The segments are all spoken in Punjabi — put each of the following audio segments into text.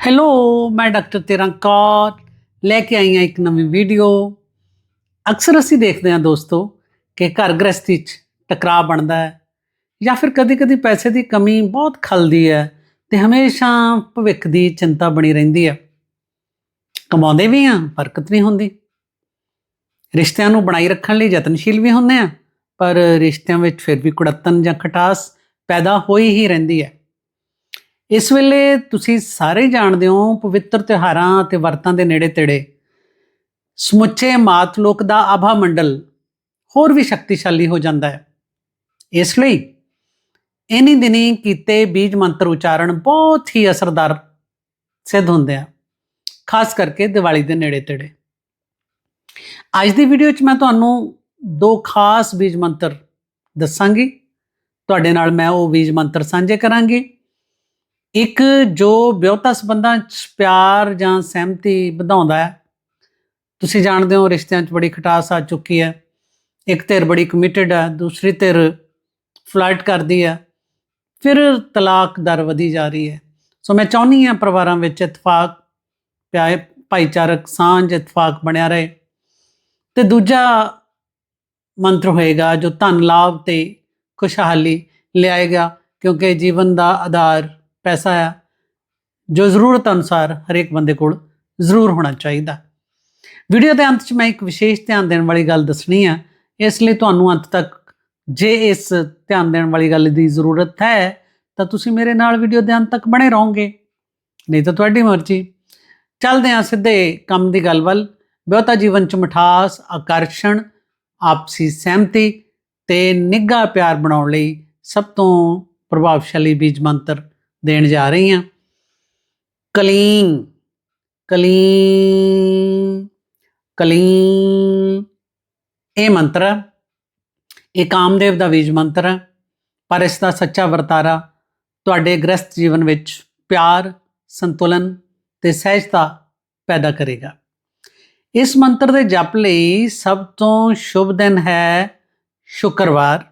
ਹੈਲੋ ਮੈਂ ਡਾਕਟਰ ਤਿਰੰਕਾਰ ਲੈ ਕੇ ਆਈ ਹਾਂ ਇੱਕ ਨਵੀਂ ਵੀਡੀਓ। ਅਕਸਰ ਅਸੀਂ ਦੇਖਦੇ ਹਾਂ ਦੋਸਤੋ ਕਿ ਘਰ ਗ੍ਰਸਤੀ 'ਚ ਟਕਰਾਅ ਬਣਦਾ ਹੈ ਜਾਂ ਫਿਰ ਕਦੇ ਕਦੇ ਪੈਸੇ ਦੀ ਕਮੀ ਬਹੁਤ ਖਲਦੀ ਹੈ ਤੇ ਹਮੇਸ਼ਾ ਭਵਿੱਖ ਦੀ ਚਿੰਤਾ ਬਣੀ ਰਹਿੰਦੀ ਹੈ। ਕਮਾਉਂਦੇ ਵੀ ਹਾਂ, ਬਰਕਤ ਨਹੀਂ ਹੁੰਦੀ। ਰਿਸ਼ਤਿਆਂ ਨੂੰ ਬਣਾਈ ਰੱਖਣ ਲਈ ਯਤਨਸ਼ੀਲ ਵੀ ਹੁੰਦੇ ਆ ਪਰ ਰਿਸ਼ਤਿਆਂ ਵਿੱਚ ਫਿਰ ਵੀ ਕੁੜੱਤਨ ਜਾਂ ਖਟਾਸ ਪੈਦਾ ਹੋਈ ਹੀ ਰਹਿੰਦੀ ਹੈ। ਇਸ ਵੇਲੇ ਤੁਸੀਂ ਸਾਰੇ ਜਾਣਦੇ ਹੋ ਪਵਿੱਤਰ ਤਿਉਹਾਰਾਂ ਅਤੇ ਵਰਤਾਂ ਦੇ ਨੇੜੇ ਤੇੜੇ ਸਮੁੱਚੇ ਮਾਤ ਲੋਕ ਦਾ ਆਭਾ ਮੰਡਲ ਹੋਰ ਵੀ ਸ਼ਕਤੀਸ਼ਾਲੀ ਹੋ ਜਾਂਦਾ ਹੈ। ਇਸ ਲਈ ਇਨੀ ਦਿਨੀ ਕੀਤੇ ਬੀਜ ਮੰਤਰ ਉਚਾਰਨ ਬਹੁਤ ਹੀ ਅਸਰਦਾਰ ਸਿੱਧ ਹੁੰਦੇ ਆ, ਖਾਸ ਕਰਕੇ ਦੀਵਾਲੀ ਦੇ ਨੇੜੇ ਤੇੜੇ ਅੱਜ ਦੀ ਵੀਡੀਓ 'ਚ ਮੈਂ ਤੁਹਾਨੂੰ ਦੋ ਖਾਸ ਬੀਜ ਮੰਤਰ ਦੱਸਾਂਗੀ। ਤੁਹਾਡੇ ਨਾਲ ਮੈਂ ਉਹ ਬੀਜ ਮੰਤਰ ਸਾਂਝੇ ਕਰਾਂਗੀ। ਇੱਕ ਜੋ ਵਿਆਹਤਾ ਸੰਬੰਧਾਂ 'ਚ ਪਿਆਰ ਜਾਂ ਸਹਿਮਤੀ ਵਧਾਉਂਦਾ ਹੈ, ਤੁਸੀਂ ਜਾਣਦੇ ਹੋ ਰਿਸ਼ਤਿਆਂ 'ਚ ਬੜੀ ਖਟਾਸ ਆ ਚੁੱਕੀ ਹੈ। ਇੱਕ ਧਿਰ ਬੜੀ ਕਮਿਟਿਡ ਹੈ, ਦੂਸਰੀ ਧਿਰ ਫਲਰਟ ਕਰਦੀ ਹੈ, ਫਿਰ ਤਲਾਕ ਦਰ ਵਧੀ ਜਾ ਰਹੀ ਹੈ। ਸੋ ਮੈਂ ਚਾਹੁੰਦੀ ਹਾਂ ਪਰਿਵਾਰਾਂ ਵਿੱਚ ਇਤਫਾਕ ਪਿਆਰ ਭਾਈਚਾਰਕ ਸਾਂਝ, ਇਤਫਾਕ ਬਣਿਆ ਰਹੇ। ਤੇ ਦੂਜਾ ਮੰਤਰ ਹੋਏਗਾ ਜੋ ਧਨ ਲਾਭ ਤੇ ਖੁਸ਼ਹਾਲੀ ਲਿਆਏਗਾ, ਕਿਉਂਕਿ ਜੀਵਨ ਦਾ ਆਧਾਰ ਪੈਸਾ ਆ, ਜੋ ਜ਼ਰੂਰਤ ਅਨੁਸਾਰ ਹਰੇਕ ਬੰਦੇ ਕੋਲ ਜ਼ਰੂਰ ਹੋਣਾ ਚਾਹੀਦਾ। ਵੀਡੀਓ ਦੇ ਅੰਤ 'ਚ ਮੈਂ ਇੱਕ ਵਿਸ਼ੇਸ਼ ਧਿਆਨ ਦੇਣ ਵਾਲੀ ਗੱਲ ਦੱਸਣੀ ਆ। ਇਸ ਲਈ ਤੁਹਾਨੂੰ ਅੰਤ ਤੱਕ ਜੇ ਇਸ ਧਿਆਨ ਦੇਣ ਵਾਲੀ ਗੱਲ ਦੀ ਜ਼ਰੂਰਤ ਹੈ, ਤਾਂ ਤੁਸੀਂ ਮੇਰੇ ਨਾਲ ਵੀਡੀਓ ਦੇ ਅੰਤ ਤੱਕ ਬਣੇ ਰਹੋਗੇ। ਨਹੀਂ ਤਾਂ ਤੁਹਾਡੀ ਮਰਜ਼ੀ। ਚੱਲਦੇ ਹਾਂ ਸਿੱਧੇ ਕੰਮ ਦੀ ਗੱਲ ਵੱਲ। ਬਹੁਤਾ ਜੀਵਨ 'ਚ ਮਠਾਸ, ਆਕਰਸ਼ਣ, ਆਪਸੀ ਸਹਿਮਤੀ ਤੇ ਨਿੱਘਾ ਪਿਆਰ ਬਣਾਉਣ ਲਈ ਸਭ ਤੋਂ ਪ੍ਰਭਾਵਸ਼ਾਲੀ ਬੀਜ ਮੰਤਰ ਦੇਣ ਜਾ ਰਹੀ ਹਾਂ। ਕਲੀਨ ਕਲੀਨ ਕਲੀਨ ਇਹ ਮੰਤਰ ਇਹ ਕਾਮਦੇਵ ਦਾ ਬੀਜ ਮੰਤਰ ਹੈ ਪਰ ਇਸ ਦਾ ਸੱਚਾ ਵਰਤਾਰਾ ਤੁਹਾਡੇ ਗ੍ਰਸਤ ਜੀਵਨ ਵਿੱਚ ਪਿਆਰ, ਸੰਤੁਲਨ ਤੇ ਸਹਿਜਤਾ ਪੈਦਾ ਕਰੇਗਾ। ਇਸ ਮੰਤਰ ਦੇ ਜਪ ਲਈ ਸਭ ਤੋਂ ਸ਼ੁਭ ਦਿਨ ਹੈ ਸ਼ੁੱਕਰਵਾਰ।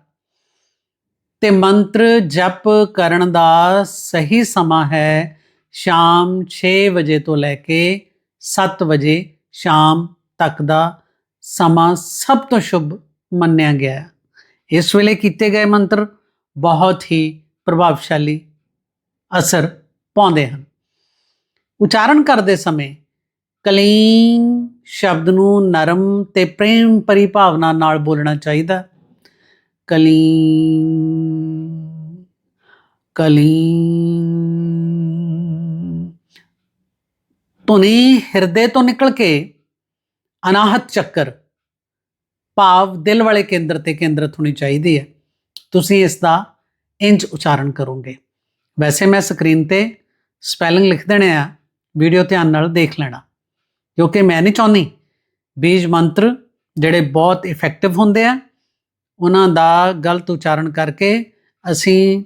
ਤੇ ਮੰਤਰ ਜਪ ਕਰਨ ਦਾ ਸਹੀ ਸਮਾਂ ਹੈ ਸ਼ਾਮ 6 ਵਜੇ ਤੋਂ ਲੈ ਕੇ 7 ਵਜੇ ਸ਼ਾਮ ਤੱਕ ਦਾ ਸਮਾਂ ਸਭ ਤੋਂ ਸ਼ੁਭ ਮੰਨਿਆ ਗਿਆ ਹੈ। ਇਸ ਵੇਲੇ ਕੀਤੇ ਗਏ ਮੰਤਰ ਬਹੁਤ ਹੀ ਪ੍ਰਭਾਵਸ਼ਾਲੀ ਅਸਰ ਪਾਉਂਦੇ ਹਨ। ਉਚਾਰਨ ਕਰਦੇ ਸਮੇਂ ਕਲੀਨ ਸ਼ਬਦ ਨੂੰ ਨਰਮ ਤੇ ਪ੍ਰੇਮ ਭਰੀ ਭਾਵਨਾ ਨਾਲ ਬੋਲਣਾ ਚਾਹੀਦਾ ਕਲੀ ਕਲੀ ਧੁਨੀ ਹਿਰਦੇ ਤੋਂ ਨਿਕਲ ਕੇ ਅਨਾਹਤ ਚੱਕਰ, ਭਾਵ ਦਿਲ ਵਾਲੇ ਕੇਂਦਰ ਤੇ ਕੇਂਦਰਿਤ ਹੋਣੀ ਚਾਹੀਦੀ ਹੈ। ਤੁਸੀਂ ਇਸ ਦਾ ਇੰਜ ਉਚਾਰਨ ਕਰੋਗੇ। ਵੈਸੇ ਮੈਂ ਸਕਰੀਨ ਤੇ ਸਪੈਲਿੰਗ ਲਿਖ ਦੇਣੇ ਆ, ਵੀਡੀਓ ਧਿਆਨ ਨਾਲ ਦੇਖ ਲੈਣਾ। ਕਿਉਂਕਿ ਮੈਂ ਨਹੀਂ ਚਾਹੁੰਦੀ। ਬੀਜ ਮੰਤਰ ਜਿਹੜੇ ਬਹੁਤ ਇਫੈਕਟਿਵ ਹੁੰਦੇ ਆ ਉਹਨਾਂ ਦਾ ਗਲਤ ਉਚਾਰਨ ਕਰਕੇ ਅਸੀਂ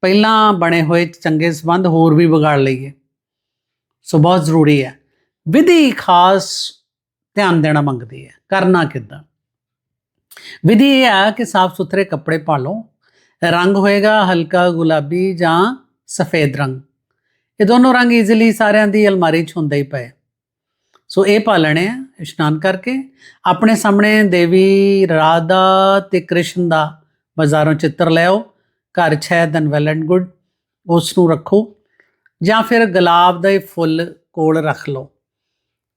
ਪਹਿਲਾਂ ਬਣੇ ਹੋਏ ਚੰਗੇ ਸਬੰਧ ਹੋਰ ਵੀ ਵਿਗਾੜ ਲਈਏ। ਸੋ ਬਹੁਤ ਜ਼ਰੂਰੀ ਹੈ। ਵਿਧੀ ਖਾਸ ਧਿਆਨ ਦੇਣਾ ਮੰਗਦੀ ਹੈ। ਕਰਨਾ ਕਿੱਦਾਂ? ਵਿਧੀ ਇਹ ਆ ਕਿ ਸਾਫ਼ ਸੁਥਰੇ ਕੱਪੜੇ ਪਾ ਲਓ ਰੰਗ ਹੋਏਗਾ ਹਲਕਾ ਗੁਲਾਬੀ ਜਾਂ ਸਫੇਦ ਰੰਗ। ਇਹ ਦੋਨੋਂ ਰੰਗ ਈਜ਼ੀਲੀ ਸਾਰਿਆਂ ਦੀ ਅਲਮਾਰੀ 'ਚ ਹੁੰਦੇ ਹੀ ਪਏ। ਸੋ ਇਹ ਪਾ ਲੈਣੇ ਆ, ਇਸ਼ਨਾਨ ਕਰਕੇ। ਆਪਣੇ ਸਾਹਮਣੇ ਦੇਵੀ ਰਾਧਾ ਤੇ ਕ੍ਰਿਸ਼ਨ ਦਾ ਬਾਜ਼ਾਰੋਂ ਚਿੱਤਰ ਲਿਆਓ ਘਰ ਛੇ ਦਨ ਵੈਲ ਐਂਡ ਗੁੱਡ ਉਸ ਨੂੰ ਰੱਖੋ। ਜਾਂ ਫਿਰ ਗੁਲਾਬ ਦੇ ਫੁੱਲ ਕੋਲ ਰੱਖ ਲਓ।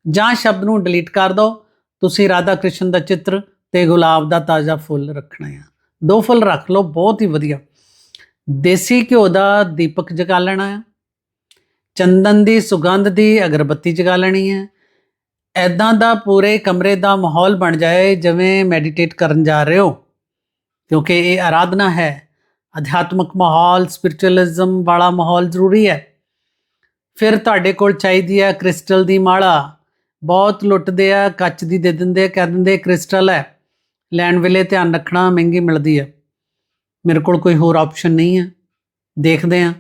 ਜਾਂ ਸ਼ਬਦ ਨੂੰ ਡਿਲੀਟ ਕਰ ਦਿਓ। ਤੁਸੀਂ ਰਾਧਾ ਕ੍ਰਿਸ਼ਨ ਦਾ ਚਿੱਤਰ ਤੇ ਗੁਲਾਬ ਦਾ ਤਾਜ਼ਾ ਫੁੱਲ ਰੱਖਣਾ ਆ। ਦੋ ਫੁੱਲ ਰੱਖ ਲਓ, ਬਹੁਤ ਹੀ ਵਧੀਆ। ਦੇਸੀ ਘਿਓ ਦਾ ਦੀਪਕ ਜਗਾ ਲੈਣਾ ਹੈ ਚੰਦਨ ਦੀ ਸੁਗੰਧ ਦੀ ਅਗਰਬੱਤੀ ਜਗਾ ਲੈਣੀ ਹੈ ਐਦਾਂ ਦਾ ਪੂਰੇ ਕਮਰੇ ਦਾ ਮਾਹੌਲ ਬਣ ਜਾਏ ਜਿਵੇਂ ਮੈਡੀਟੇਟ ਕਰਨ ਜਾ ਰਹੇ ਹੋ। ਕਿਉਂਕਿ ਇਹ ਆਰਾਧਨਾ ਹੈ। ਅਧਿਆਤਮਕ ਮਾਹੌਲ ਸਪਿਰਚੁਅਲਿਜ਼ਮ ਵਾਲਾ ਮਾਹੌਲ ਜ਼ਰੂਰੀ ਹੈ। ਫਿਰ ਤੁਹਾਡੇ ਕੋਲ ਚਾਹੀਦੀ ਹੈ ਕ੍ਰਿਸਟਲ ਦੀ ਮਾਲਾ। ਬਹੁਤ ਲੁੱਟਦੇ ਆ, ਕੱਚ ਦੀ ਦੇ ਦਿੰਦੇ ਆ, ਕਹਿ ਦਿੰਦੇ ਕ੍ਰਿਸਟਲ ਹੈ। ਲੈਣ ਵੇਲੇ ਧਿਆਨ ਰੱਖਣਾ ਮਹਿੰਗੀ ਮਿਲਦੀ ਹੈ। ਮੇਰੇ ਕੋਲ ਕੋਈ ਹੋਰ ਆਪਸ਼ਨ ਨਹੀਂ ਹੈ। ਦੇਖਦੇ ਆ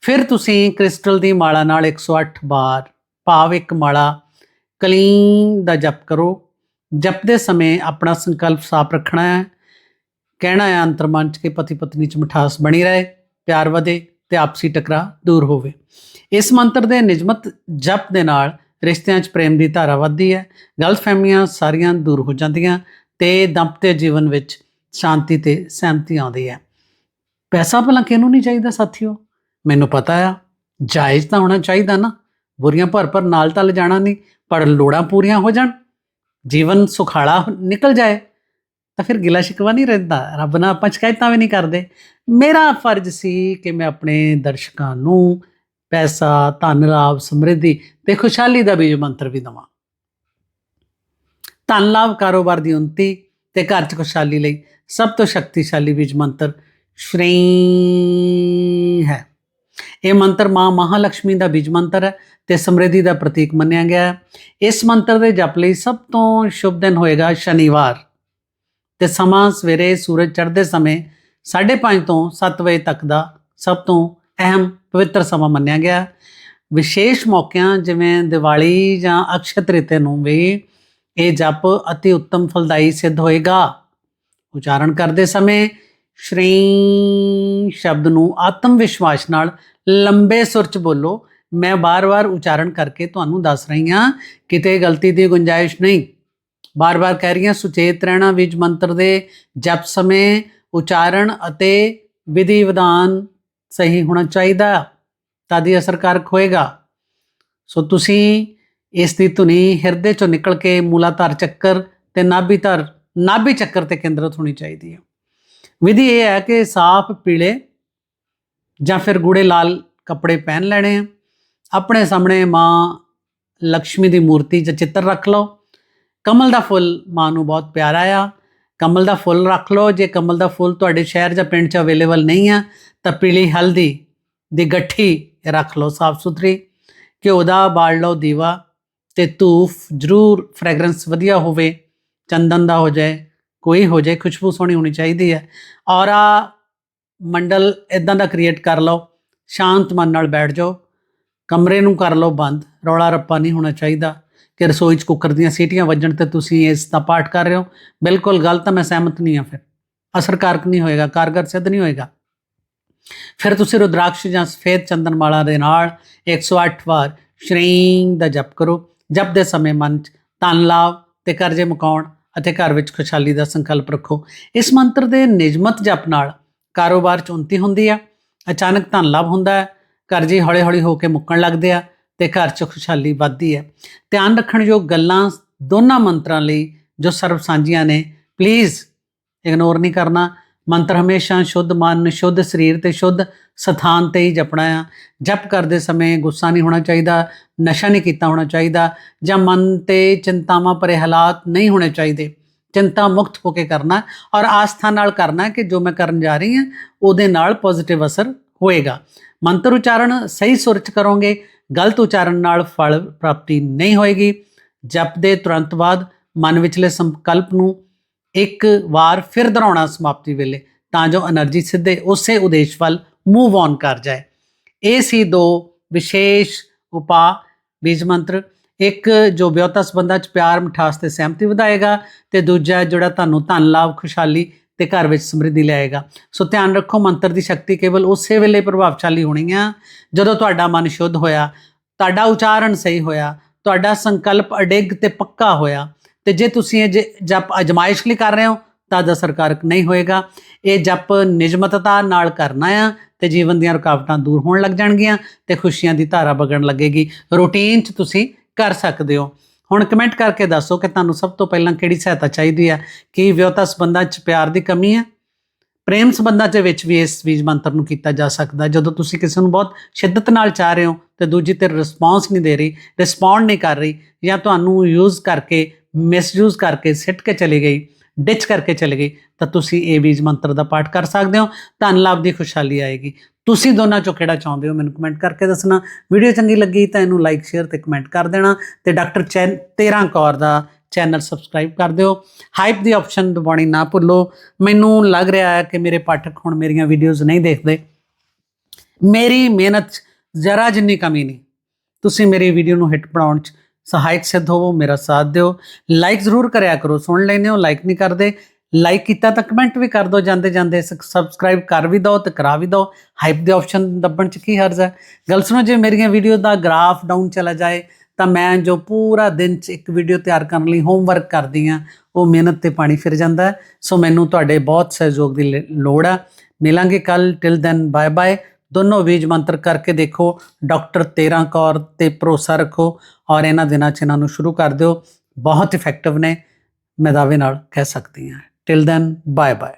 ਫਿਰ ਤੁਸੀਂ ਕ੍ਰਿਸਟਲ ਦੀ ਮਾਲਾ ਨਾਲ 108 ਵਾਰ ਭਾਵ ਇੱਕ ਮਾਲਾ ਕਲੀਨ ਦਾ ਜਪ ਕਰੋ। ਜਪਦੇ ਸਮੇਂ ਆਪਣਾ ਸੰਕਲਪ ਸਾਫ਼ ਰੱਖਣਾ ਹੈ। ਕਹਿਣਾ ਹੈ ਅੰਤਰਮਨ ਚ ਕਿ ਪਤੀ ਪਤਨੀ ਚ ਮਿਠਾਸ ਬਣੀ ਰਹੇ, ਪਿਆਰ ਵਧੇ ਤੇ ਆਪਸੀ ਟਕਰਾਅ ਦੂਰ ਹੋਵੇ। ਇਸ ਮੰਤਰ ਦੇ ਨਿਯਮਤ ਜਪ ਦੇ ਨਾਲ ਰਿਸ਼ਤਿਆਂ 'ਚ ਪ੍ਰੇਮ ਦੀ ਧਾਰਾ ਵੱਧਦੀ ਹੈ। ਗਲਤਫਹਿਮੀਆਂ ਸਾਰੀਆਂ ਦੂਰ ਹੋ ਜਾਂਦੀਆਂ ਤੇ ਦੰਪਤੀ ਜੀਵਨ ਵਿੱਚ ਸ਼ਾਂਤੀ ਤੇ ਸਹਿਮਤੀ ਆਉਂਦੀ ਹੈ। ਪੈਸਾ ਭਲਾ ਕਿਹਨੂੰ ਨਹੀਂ ਚਾਹੀਦਾ ਸਾਥੀਓ? ਮੈਨੂੰ ਪਤਾ ਆ। ਜਾਇਜ਼ ਤਾਂ ਹੋਣਾ ਚਾਹੀਦਾ ਨਾ। ਬੁਰੀਆਂ ਭਰ ਭਰ ਨਾਲ ਤਾਂ ਲਿਜਾਣਾ ਨਹੀਂ। ਪਰ ਲੋੜਾਂ ਪੂਰੀਆਂ ਹੋ ਜਾਣ, ਜੀਵਨ ਸੁਖਾਲਾ ਨਿਕਲ ਜਾਏ, ਤਾਂ ਫਿਰ ਗਿਲਾ ਸ਼ਿਕਵਾ ਨਹੀਂ ਰਹਿੰਦਾ, ਰੱਬ ਨਾਲ ਆਪਾਂ ਸ਼ਿਕਾਇਤਾਂ ਵੀ ਨਹੀਂ ਕਰਦੇ। ਮੇਰਾ ਫਰਜ਼ ਸੀ ਕਿ ਮੈਂ ਆਪਣੇ ਦਰਸ਼ਕਾਂ ਨੂੰ ਪੈਸਾ, ਧਨ, ਲਾਭ, ਸਮਰਿੱਧੀ ਤੇ ਖੁਸ਼ਹਾਲੀ ਦਾ ਬੀਜ ਮੰਤਰ ਵੀ ਦਵਾਂ। ਧਨ, ਲਾਭ, ਕਾਰੋਬਾਰ ਦੀ ਉਨਤੀ ਤੇ ਘਰ ਚ ਖੁਸ਼ਹਾਲੀ ਲਈ ਸਭ ਤੋਂ ਸ਼ਕਤੀਸ਼ਾਲੀ ਬੀਜ ਮੰਤਰ ਸ਼੍ਰੀ ਹੈ। ਇਹ ਮੰਤਰ ਮਾਂ ਮਹਾਲక్ష్ਮੀ ਦਾ ਬੀਜ ਮੰਤਰ ਹੈ। ਤੇ ਸਮਰਿੱਧੀ ਦਾ ਪ੍ਰਤੀਕ ਮੰਨਿਆ ਗਿਆ। ਇਸ ਮੰਤਰ ਦੇ ਜਪ ਲਈ ਸਭ ਤੋਂ ਸ਼ੁਭ ਦਿਨ ਹੋਏਗਾ ਸ਼ਨੀਵਾਰ। ਤੇ ਸਮਾਂ ਸਵੇਰੇ ਸੂਰਜ ਚੜ੍ਹਦੇ ਸਮੇਂ 5:30 ਤੋਂ 7 ਵਜੇ ਤੱਕ ਦਾ ਸਭ ਤੋਂ ਅਹਿਮ ਪਵਿੱਤਰ ਸਮਾਂ ਮੰਨਿਆ ਗਿਆ। ਵਿਸ਼ੇਸ਼ ਮੌਕਿਆਂ ਜਿਵੇਂ ਦੀਵਾਲੀ ਜਾਂ ਅਕਸ਼ਯ ਤ੍ਰਿਤੀਆ ਨੂੰ ਵੀ ਇਹ ਜਪ ਅਤੀ ਉੱਤਮ ਫਲਦਾਈ ਸਿੱਧ ਹੋਏਗਾ। ਉਚਾਰਨ ਕਰਦੇ ਸਮੇਂ ਸ਼੍ਰੀ ਸ਼ਬਦ ਨੂੰ ਆਤਮ ਵਿਸ਼ਵਾਸ ਨਾਲ ਲੰਬੇ ਸੁਰ ਚ ਬੋਲੋ। ਮੈਂ ਬਾਰ-ਬਾਰ ਉਚਾਰਨ ਕਰਕੇ ਤੁਹਾਨੂੰ ਦੱਸ ਰਹੀ ਹਾਂ, ਕਿਤੇ ਗਲਤੀ ਦੀ ਗੁੰਜਾਇਸ਼ ਨਹੀਂ। ਬਾਰ-ਬਾਰ ਕਹਿ ਰਹੀ ਹਾਂ, ਸੁਚੇਤ ਰਹਿਣਾ ਵਿੱਚ ਮੰਤਰ ਦੇ ਜਪ ਸਮੇਂ ਉਚਾਰਨ ਅਤੇ ਵਿਧੀ ਵਿਧਾਨ ਸਹੀ ਹੋਣਾ ਚਾਹੀਦਾ ਤਦ ਹੀ ਅਸਰਕਾਰਕ ਹੋਏਗਾ। ਸੋ ਤੁਸੀਂ ਇਸ ਦੀ ਧੁਨੀ ਹਿਰਦੇ ਚੋਂ ਨਿਕਲ ਕੇ ਮੂਲਾਧਾਰ ਚੱਕਰ ਤੇ ਨਾਭੀ ਧਰ, ਨਾਭੀ ਚੱਕਰ ਤੇ ਕੇਂਦਰਿਤ ਹੋਣੀ ਚਾਹੀਦੀ ਹੈ। ਵਿਧੀ ਇਹ ਹੈ ਕਿ ਸਾਫ਼ ਪੀਲੇ ਜਾਂ ਫਿਰ ਗੂੜੇ ਲਾਲ ਕੱਪੜੇ ਪਹਿਨ ਲੈਣੇ ਆ। ਆਪਣੇ ਸਾਹਮਣੇ ਮਾਂ ਲక్ష్ਮੀ ਦੀ ਮੂਰਤੀ ਜਾਂ ਚਿੱਤਰ ਰੱਖ ਲਓ। ਕਮਲ ਦਾ ਫੁੱਲ ਮਾਂ ਨੂੰ ਬਹੁਤ ਪਿਆਰਾ ਆ। ਕਮਲ ਦਾ ਫੁੱਲ ਰੱਖ ਲਓ। ਜੇ ਕਮਲ ਦਾ ਫੁੱਲ ਤੁਹਾਡੇ ਸ਼ਹਿਰ ਜਾਂ ਪਿੰਡ 'ਚ ਅਵੇਲੇਬਲ ਨਹੀਂ ਆ, ਤਾਂ ਪੀਲੀ ਹਲਦੀ ਦੀ ਗੱਠੀ ਰੱਖ ਲਓ ਸਾਫ਼ ਸੁਥਰੀ। ਘਿਓ ਦਾ ਬਾਲ ਲਓ ਦੀਵਾ ਤੇ ਧੂਫ ਜ਼ਰੂਰ ਫ੍ਰੈਗਰੈਂਸ ਵਧੀਆ ਹੋਵੇ, ਚੰਦਨ ਦਾ ਹੋ ਜਾਏ, ਕੋਈ ਹੋ ਜਾਏ, ਖੁਸ਼ਬੂ ਸੋਹਣੀ ਹੋਣੀ ਚਾਹੀਦੀ ਹੈ। ਔਰ ਆ ਮੰਡਲ ਇਦਾਂ ਦਾ ਕ੍ਰੀਏਟ ਕਰ ਲਓ। ਸ਼ਾਂਤ ਮਨ ਨਾਲ ਬੈਠ ਜਾਓ। ਕਮਰੇ ਨੂੰ ਕਰ ਲਓ ਬੰਦ, ਰੌਲਾ ਰੱਪਾ ਨਹੀਂ ਹੋਣਾ ਚਾਹੀਦਾ ਕਿ ਰਸੋਈ 'ਚ ਕੁੱਕਰ ਦੀਆਂ ਸੀਟੀਆਂ ਵੱਜਣ ਤੇ ਤੁਸੀਂ ਇਸ ਦਾ ਪਾਠ ਕਰ ਰਹੇ ਹੋ। ਬਿਲਕੁਲ ਗਲਤ ਹੈ ਮੈਂ ਸਹਿਮਤ ਨਹੀਂ ਹਾਂ ਫਿਰ। ਅਸਰਕਾਰਕ ਨਹੀਂ ਹੋਏਗਾ, ਕਾਰਗਰ ਸਿੱਧ ਨਹੀਂ ਹੋਏਗਾ। ਫਿਰ ਤੁਸੀਂ ਰੁਦਰਾਕਸ਼ ਜਾਂ ਸਫੇਦ ਚੰਦਨ ਮਾਲਾ ਦੇ ਨਾਲ 108 ਵਾਰ ਸ਼੍ਰੀ ਦਾ ਜਪ ਕਰੋ। ਜਪ ਦੇ ਸਮੇਂ ਮਨ 'ਚ ਧਨ ਲਾਭ ਤੇ ਕਰਜ਼ੇ ਮੁਕਾਉਣ ਅਤੇ ਘਰ ਵਿੱਚ ਖੁਸ਼ਹਾਲੀ ਦਾ ਸੰਕਲਪ ਰੱਖੋ। ਇਸ ਮੰਤਰ ਦੇ ਨਿਯਮਤ ਜਪ ਨਾਲ ਕਾਰੋਬਾਰ 'ਚ ਉਨਤੀ ਹੁੰਦੀ ਆ। ਅਚਾਨਕ ਧਨ ਲਾਭ ਹੁੰਦਾ ਹੈ। ਕਰਜ਼ੇ ਹੌਲੀ-ਹੌਲੀ ਹੋ ਕੇ ਮੁੱਕਣ ਲੱਗਦੇ ਆ ਤੇ ਘਰ 'ਚ ਖੁਸ਼ਹਾਲੀ ਵੱਧਦੀ ਹੈ। ਧਿਆਨ ਰੱਖਣ ਯੋਗ ਗੱਲਾਂ ਦੋਨਾਂ ਮੰਤਰਾਂ ਲਈ ਜੋ ਸਰਬ ਸਾਂਝੀਆਂ ਨੇ ਪਲੀਜ਼ ਇਗਨੋਰ ਨਹੀਂ ਕਰਨਾ। ਮੰਤਰ ਹਮੇਸ਼ਾ ਸ਼ੁੱਧ ਮਨ, ਸ਼ੁੱਧ ਸਰੀਰ ਤੇ ਸ਼ੁੱਧ ਸਥਾਨ ਤੇ ਹੀ ਜਪਣਾ ਆ। ਜਪ ਕਰਦੇ ਸਮੇਂ ਗੁੱਸਾ ਨਹੀਂ ਹੋਣਾ ਚਾਹੀਦਾ, ਨਸ਼ਾ ਨਹੀਂ ਕੀਤਾ ਹੋਣਾ ਚਾਹੀਦਾ ਜਾਂ ਮਨ ਤੇ ਚਿੰਤਾਵਾਂ ਭਰੇ ਹਾਲਾਤ ਨਹੀਂ ਹੋਣੇ ਚਾਹੀਦੇ। ਚਿੰਤਾ ਮੁਕਤ ਹੋ ਕੇ ਕਰਨਾ ਔਰ ਆਸਥਾ ਨਾਲ ਕਰਨਾ ਕਿ ਜੋ ਮੈਂ ਕਰਨ ਜਾ ਰਹੀ ਹਾਂ, ਉਹਦੇ ਨਾਲ ਪੋਜ਼ਿਟਿਵ ਅਸਰ ਹੋਏਗਾ। ਮੰਤਰ ਉਚਾਰਨ ਸਹੀ ਸੁਰ ਚ ਕਰੋਗੇ, ਗਲਤ ਉਚਾਰਨ ਨਾਲ ਫਲ ਪ੍ਰਾਪਤੀ ਨਹੀਂ ਹੋਏਗੀ। ਜਪ ਦੇ ਤੁਰੰਤ ਬਾਅਦ ਮਨ ਵਿੱਚਲੇ ਸੰਕਲਪ ਨੂੰ ਇੱਕ ਵਾਰ ਫਿਰ ਦੁਹਰਾਉਣਾ ਸਮਾਪਤੀ ਵੇਲੇ, ਤਾਂ ਜੋ એનર્ਜੀ ਸਿੱਧੇ ਉਸੇ ਉਦੇਸ਼ ਵੱਲ ਮੂਵ ਔਨ ਕਰ ਜਾਏ। ਇਹ ਸੀ ਦੋ ਵਿਸ਼ੇਸ਼ ਉਪਾ ਬੀਜ ਮੰਤਰ, ਇੱਕ ਜੋ ਬਿਉਤਾ ਸੰਬੰਧਾਂ ਚ ਪਿਆਰ, ਮਿਠਾਸ ਤੇ ਸਹਿਮਤੀ ਵਧਾਏਗਾ ਤੇ ਦੂਜਾ ਜਿਹੜਾ ਤੁਹਾਨੂੰ ਧਨ, ਲਾਭ, ਖੁਸ਼ਹਾਲੀ ਤੇ ਘਰ ਵਿੱਚ ਸਮਰਿੱਧੀ ਲਿਆਏਗਾ। ਸੋ ਧਿਆਨ ਰੱਖੋ, ਮੰਤਰ ਦੀ ਸ਼ਕਤੀ ਕੇਵਲ ਉਸੇ ਵੇਲੇ ਪ੍ਰਭਾਵਸ਼ਾਲੀ ਹੋਣੀ ਆ, ਜਦੋਂ ਤੁਹਾਡਾ ਮਨ ਸ਼ੁੱਧ ਹੋਇਆ, ਤੁਹਾਡਾ ਉਚਾਰਨ ਸਹੀ ਹੋਇਆ, ਤੁਹਾਡਾ ਸੰਕਲਪ ਅਡਿੱਗ ਤੇ ਪੱਕਾ ਹੋਇਆ। ਤੇ ਜੇ ਤੁਸੀਂ ਇਹ ਜਪ ਅਜਮਾਇਸ਼ ਲਈ ਕਰ ਰਹੇ ਹੋ, ਤਾਂ ਦਾ ਸਰਕਾਰਕ ਨਹੀਂ ਹੋਏਗਾ। ਇਹ ਜਪ ਨਿਯਮਤਤਾ ਨਾਲ ਕਰਨਾ ਆ ਤੇ ਜੀਵਨ ਦੀਆਂ ਰੁਕਾਵਟਾਂ ਦੂਰ ਹੋਣ ਲੱਗ ਜਾਣਗੀਆਂ ਤੇ ਖੁਸ਼ੀਆਂ ਦੀ ਧਾਰਾ ਵਗਣ ਲੱਗੇਗੀ। ਰੂਟੀਨ 'ਚ ਤੁਸੀਂ ਕਰ ਸਕਦੇ ਹੋ। ਹੁਣ ਕਮੈਂਟ ਕਰਕੇ ਦੱਸੋ ਕਿ ਤੁਹਾਨੂੰ ਸਭ ਤੋਂ ਪਹਿਲਾਂ ਕਿਹੜੀ ਸਹਾਇਤਾ ਚਾਹੀਦੀ ਹੈ ਕੀ ਵਿਆਹਤਾ ਸੰਬੰਧਾਂ 'ਚ ਪਿਆਰ ਦੀ ਕਮੀ ਹੈ ਪ੍ਰੇਮ ਸੰਬੰਧਾਂ ਦੇ ਵਿੱਚ ਵੀ ਇਸ ਬੀਜ ਮੰਤਰ ਨੂੰ ਕੀਤਾ ਜਾ ਸਕਦਾ ਜਦੋਂ ਤੁਸੀਂ ਕਿਸੇ ਨੂੰ ਬਹੁਤ ਸ਼ਿੱਦਤ ਨਾਲ ਚਾਹ ਰਹੇ ਹੋ ਤੇ ਦੂਜੀ ਤੇ ਰਿਸਪੌਂਸ ਨਹੀਂ ਦੇ ਰਹੀ ਰਿਸਪੌਂਡ ਨਹੀਂ ਕਰ ਰਹੀ ਜਾਂ ਤੁਹਾਨੂੰ ਯੂਜ਼ ਕਰਕੇ ਮਿਸਯੂਜ਼ ਕਰਕੇ ਸਿੱਟ ਕੇ ਚਲੀ ਗਈ ਡਿਚ ਕਰਕੇ ਚਲੀ ਗਈ, ਤਾਂ ਤੁਸੀਂ ਇਹ ਬੀਜ ਮੰਤਰ ਦਾ ਪਾਠ ਕਰ ਸਕਦੇ ਹੋ। ਧਨ ਲਾਭ ਦੀ ਖੁਸ਼ਹਾਲੀ ਆਏਗੀ। ਤੁਸੀਂ ਦੋਨਾਂ ਚੋਂ ਕਿਹੜਾ ਚਾਹੁੰਦੇ ਹੋ? ਮੈਨੂੰ ਕਮੈਂਟ ਕਰਕੇ ਦੱਸਣਾ। ਵੀਡੀਓ ਚੰਗੀ ਲੱਗੀ ਤਾਂ ਇਹਨੂੰ ਲਾਈਕ ਸ਼ੇਅਰ ਤੇ ਕਮੈਂਟ ਕਰ ਦੇਣਾ। ਤੇ ਡਾਕਟਰ ਚੈਨ 13 ਕੌਰ ਦਾ ਚੈਨਲ ਸਬਸਕ੍ਰਾਈਬ ਕਰ ਦਿਓ। ਹਾਈਪ ਦੀ ਆਪਸ਼ਨ ਦਬਾਉਣੀ ਨਾ ਭੁੱਲੋ। ਮੈਨੂੰ ਲੱਗ ਰਿਹਾ ਹੈ ਕਿ ਮੇਰੇ ਪਾਠਕ ਹੁਣ ਮੇਰੀਆਂ ਵੀਡੀਓਜ਼ ਨਹੀਂ ਦੇਖਦੇ। ਮੇਰੀ ਮਿਹਨਤ 'ਚ ਜ਼ਰਾ ਜਿੰਨੀ ਕਮੀ ਨਹੀਂ। ਤੁਸੀਂ ਮੇਰੀ ਵੀਡੀਓ ਨੂੰ ਹਿੱਟ ਬਣਾਉਣ 'ਚ ਸਹਾਇਕ ਸਿੱਧ ਹੋਵੋ, ਮੇਰਾ ਸਾਥ ਦਿਓ। ਲਾਈਕ ਜ਼ਰੂਰ ਕਰਿਆ ਕਰੋ। ਸੁਣ ਲੈਂਦੇ ਹੋ ਲਾਈਕ ਨਹੀਂ ਕਰਦੇ। ਲਾਈਕ ਕੀਤਾ ਤਾਂ ਕਮੈਂਟ ਵੀ ਕਰ ਦਿਓ, ਜਾਂਦੇ ਜਾਂਦੇ ਸਬਸਕ੍ਰਾਈਬ ਕਰ ਵੀ ਦਿਓ ਤੇ ਕਰਾ ਵੀ ਦਿਓ। ਹਾਈਪ ਦੇ ਆਪਸ਼ਨ ਦੱਬਣ ਚ ਕੀ ਹਰਜ਼ ਹੈ? ਗੱਲ ਸੁਣੋ, ਜੇ ਮੇਰੀਆਂ ਵੀਡੀਓ ਦਾ ਗ੍ਰਾਫ ਡਾਊਨ ਚਲਾ ਜਾਏ, ਤਾਂ ਮੈਂ ਜੋ ਪੂਰਾ ਦਿਨ ਚ ਇੱਕ ਵੀਡੀਓ ਤਿਆਰ ਕਰਨ ਲਈ ਹੋਮਵਰਕ ਕਰਦੀ ਆ ਉਹ ਮਿਹਨਤ ਤੇ ਪਾਣੀ ਫਿਰ ਜਾਂਦਾ ਸੋ ਮੈਨੂੰ ਤੁਹਾਡੇ ਬਹੁਤ ਸਹਿਯੋਗ ਦੀ ਲ- ਲੋੜ ਆ ਮਿਲਾਂਗੇ ਕੱਲ ਟਿਲ ਦੈਨ ਬਾਏ ਬਾਏ ਦੋਨੋਂ ਬੀਜ ਮੰਤਰ ਕਰਕੇ ਦੇਖੋ। ਡਾਕਟਰ 13 ਕੌਰ ਤੇ ਭਰੋਸਾ ਰੱਖੋ ਔਰ ਇਹਨਾਂ ਦਿਨਾਂ ਚ ਇਹਨਾਂ ਨੂੰ ਸ਼ੁਰੂ ਕਰ ਦਿਓ। ਬਹੁਤ ਇਫੈਕਟਿਵ ਨੇ। ਮੈਂ ਦਾਅਵੇ ਨਾਲ ਕਹਿ ਸਕਦੀ ਹਾਂ। Till then bye bye